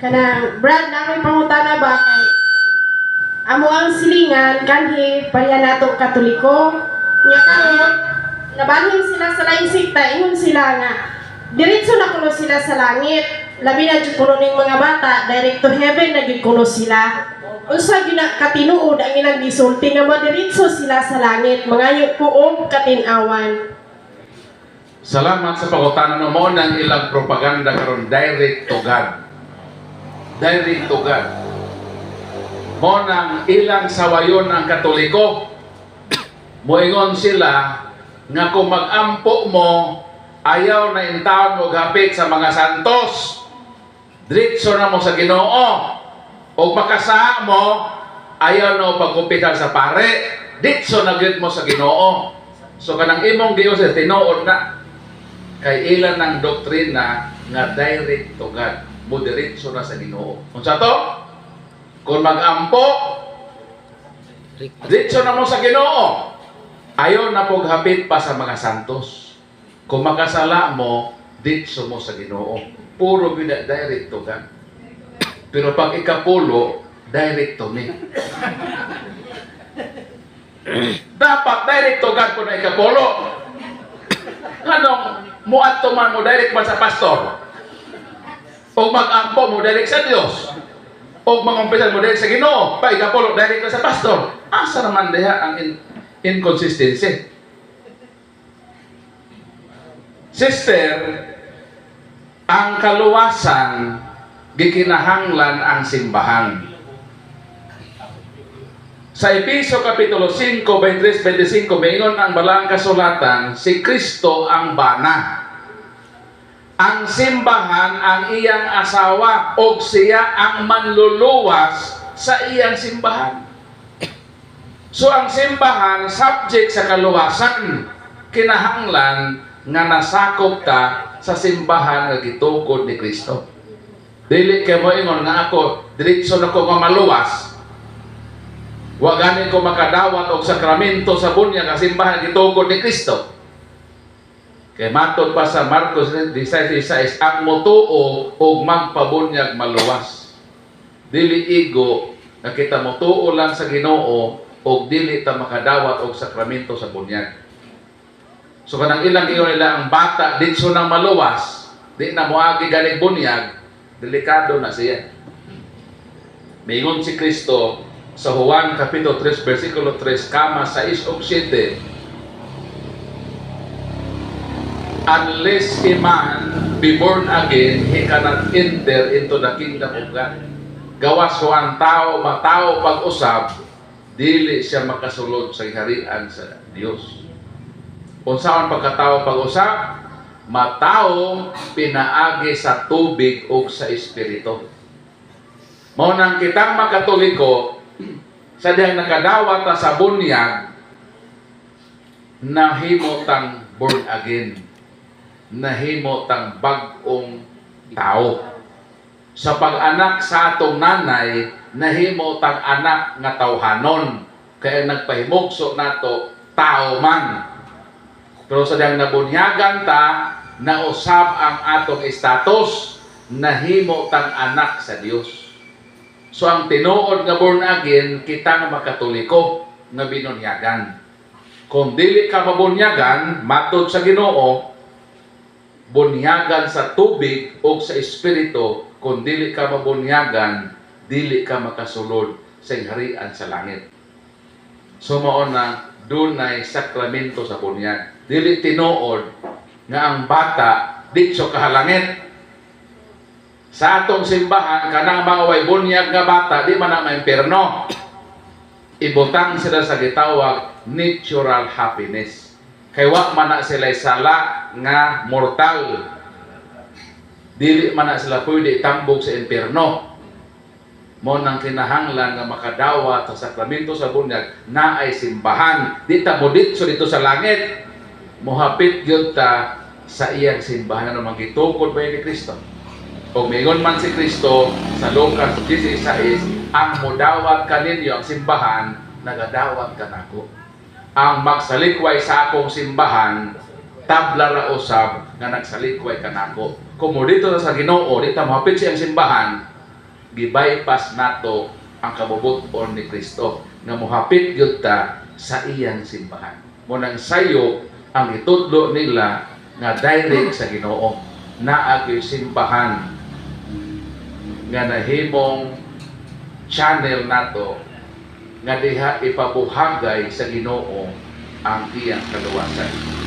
Kanang, Brad, na ako'y pangutana ba kay Amo ang silingan, kanhi, pareha nato katoliko. Nya karon, nabanhin sila sa laing sikta, ingon sila nga, diretso na kuno sila sa langit. Labi na jud kuno ning mga bata, direct to heaven na jud kuno sila. Unsa gyud na katinuod ang ilang gisulti nga madiretso sila sa langit, mga kuog katin-awan. Salamat sa pangutana mo nang ilang propaganda karon direct to God. Direct to God. Mo nang ilang sawayon ang Katoliko. Moingon sila nga kung mag-ampo mo ayaw na intawon mo gapit sa mga santos. Diretso na mo sa Ginoo. O makasa mo ayaw na pagkupitan sa pare. Ditso na gyud mo sa Ginoo. So kanang imong Dios tinuod na kay ilan ng doktrina nga direct to God. Mo diretso na sa Ginoo. Unsa to? Kung mag-ampo, diretso na mo sa Ginoo. Ayaw na pog hapit pa sa mga santos. Kung makasala mo, diretso mo sa Ginoo. Puro bida direct to God. Pero pag ikapulo, direct to me. Dapat direct to God kung na ikapulo. Anong muat man mo direct man sa pastor? O mag-ampo mo direct sa Dios? O mangumpisan mo direct sa Ginoo? Pa ikapulo direct sa pastor? Asa naman diha ang in- inconsistency? Sister, ang kaluwasan gikinahanglan ang simbahan. Sa Episo Kapitulo 5, 23, 25, maingon ang balang kasulatan, si Kristo ang bana. Ang simbahan ang iyang asawa o siya ang manluluwas sa iyang simbahan. So ang simbahan, subject sa kaluwasan, kinahanglan nga nasakop ka sa simbahan nga gitukod ni Kristo. Dili kay mo ingon nga ako, diretso na ko maluwas, Wa ganin ko makadawat og sakramento sa bunya nga simbahan gitugod ni Kristo. Kay matod pa sa Marcos 16:16 ang motuo og magpabunyag maluwas. Dili igo nga kita motuo lang sa Ginoo og dili ta makadawat og sakramento sa bunyag. So kanang ilang ingon nila ang bata ditso nang maluwas, di na moagi ganing bunyag, delikado na siya. Mingon si Kristo sa Juan Kapitulo 3, versikulo 3, kama 6 o 7, Unless a man be born again, he cannot enter into the kingdom of God. Gawas ko ang tao, matao pag-usab, dili siya makasulod sa harian sa Dios. Kung saan pagkatao pag-usab, matao pinaagi sa tubig o sa espiritu. Mao nang kitang makatoliko, sa diyang nakadawat sa bunyag, nahimo tang born again. Nahimo tang bagong tao. Sa pag-anak sa atong nanay, nahimo tang anak nga tawhanon. Kaya nagpahimugso nato tao man. Pero sa diyang nabunyagan ta, nausab ang atong status, nahimo tang anak sa Dios. So ang tinuod nga born again, kita nga makatoliko nga binunyagan. Kung dili ka mabunyagan, matod sa Ginoo, bunyagan sa tubig o sa espiritu, kung dili ka mabunyagan, dili ka makasulod sa harian sa langit. So mao na dunay sakramento sa bunyag. Dili tinuod nga ang bata ditso kahalangit sa atong simbahan, kanang mga way bunyag nga bata, di man na maimperno. Ibutang sila sa gitawag natural happiness. Kay wa man na sila sala nga mortal. Dili man sila pwede tambog sa imperno. Mo nang kinahanglan nga makadawat sa sakramento sa bunyag na ay simbahan. Di ta mo ditso dito sa langit. Mohapit gyud ta sa iyang simbahan na magitukod ba ni Kristo. Kung mingon man si Kristo sa Lucas 16, ang mudawat kaninyo ang simbahan, nagadawat ka nako. Ang magsalikway sa akong simbahan, tabla ra usab nga nagsalikway ka nako. Kung mo dito sa Ginoo, di ta mahapit siyang simbahan, gibypass nato ang kabubuton ni Kristo nga mohapit gyud ta sa iyang simbahan. Mo nang sayo ang itudlo nila nga direct sa Ginoo naa gyud simbahan nga nahimong channel nato nga diha ipabuhagay sa Ginoo ang iyang kaluwasan.